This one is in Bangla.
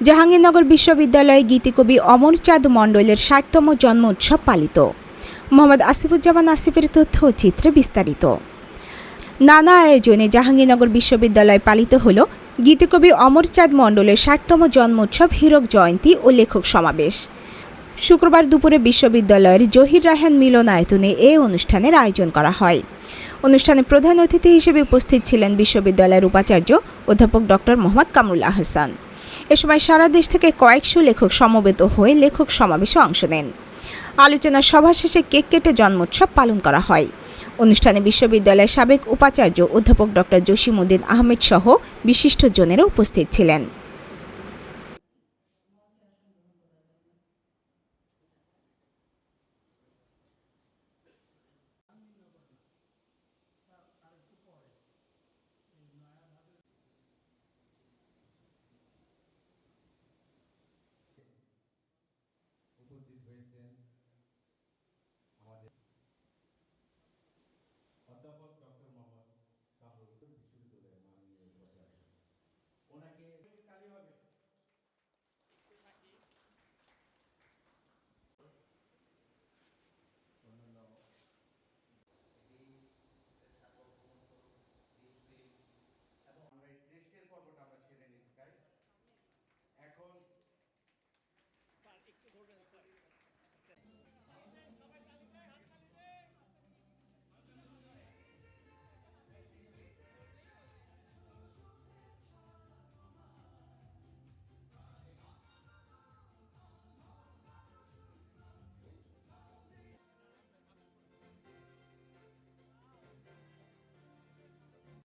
জাহাঙ্গীরনগর বিশ্ববিদ্যালয়ে গীতিকবি অমরচাঁদ মণ্ডলের ষাটতম জন্ম উৎসব পালিত। মোহাম্মদ আসিফুজ্জামান আসিফের তথ্য চিত্রে বিস্তারিত। নানা আয়োজনে জাহাঙ্গীরনগর বিশ্ববিদ্যালয়ে পালিত হল গীতিকবি অমরচাঁদ মণ্ডলের ষাটতম জন্মোৎসব হীরক জয়ন্তী ও লেখক সমাবেশ। শুক্রবার দুপুরে বিশ্ববিদ্যালয়ের জহির রায়হান মিলনায়তনে এ অনুষ্ঠানের আয়োজন করা হয়। অনুষ্ঠানে প্রধান অতিথি হিসেবে উপস্থিত ছিলেন বিশ্ববিদ্যালয়ের উপাচার্য অধ্যাপক ডক্টর মোহাম্মদ কামরুল আহসান। এ সময় সারা দেশ থেকে কয়েকশো লেখক সমবেত হয়ে লেখক সমাবেশে অংশ নেন। আলোচনা সভা শেষে কেক কেটে জন্মোৎসব পালন করা হয়। অনুষ্ঠানে বিশ্ববিদ্যালয়ের সাবেক উপাচার্য অধ্যাপক ডক্টর জসিমউদ্দিন আহমেদ সহ বিশিষ্টজনেরা উপস্থিত ছিলেন। written